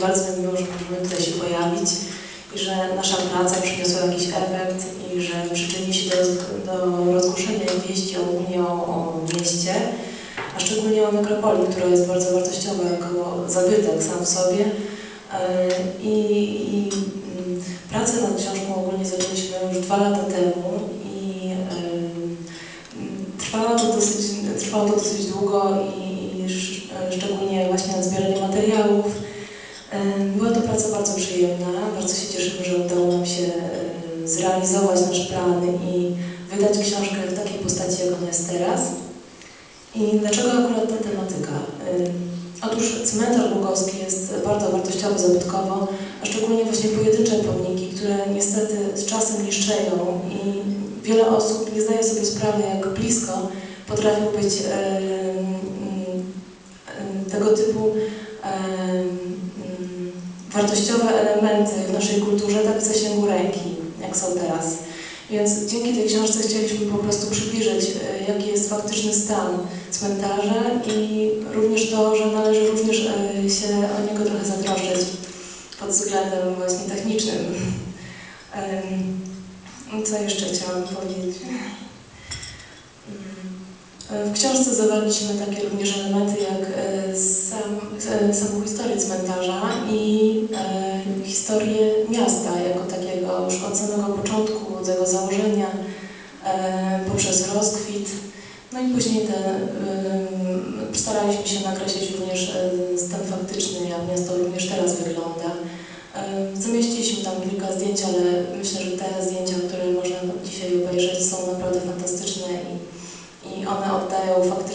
bardzo mi miło, że możemy tutaj się pojawić i że nasza praca przyniosła jakiś efekt i że przyczyni się do, do rozgłoszenia wieści o Unii, o, o mieście, a szczególnie o nekropolii, która jest bardzo wartościowa jako zabytek sam w sobie. E, I, i mm, pracę nad książką ogólnie zaczęliśmy już dwa lata temu i em, trwało to dosyć, trwało to dosyć długo i, i sz- szczególnie właśnie nad zbieraniem materiałów. Bardzo przyjemna, bardzo się cieszymy, że udało nam się em, zrealizować nasz plan i wydać książkę w takiej postaci, jak ona jest teraz. I dlaczego akurat ta tematyka? Em, Otóż cmentarz Łukowski jest bardzo wartościowy zabytkowo, a szczególnie właśnie pojedyncze pomniki, które niestety z czasem niszczeją i wiele osób nie zdaje sobie sprawy, jak blisko potrafią być em, tego typu wartościowe elementy w naszej kulturze tak w zasięgu ręki, jak są teraz. Więc dzięki tej książce chcieliśmy po prostu przybliżyć, e, jaki jest faktyczny stan cmentarza i również to, że należy również e, się o niego trochę zatroszczyć pod względem właśnie technicznym. Co jeszcze chciałam powiedzieć? W książce zawarliśmy takie również elementy jak e, sam, e, samą historię cmentarza i e, historię miasta jako takiego już od samego początku, od jego założenia poprzez rozkwit. No i później te, staraliśmy się nakreślić również stan faktyczny, jak miasto również teraz wygląda. Zamieściliśmy tam kilka zdjęć, ale myślę, że te zdjęcia facoltà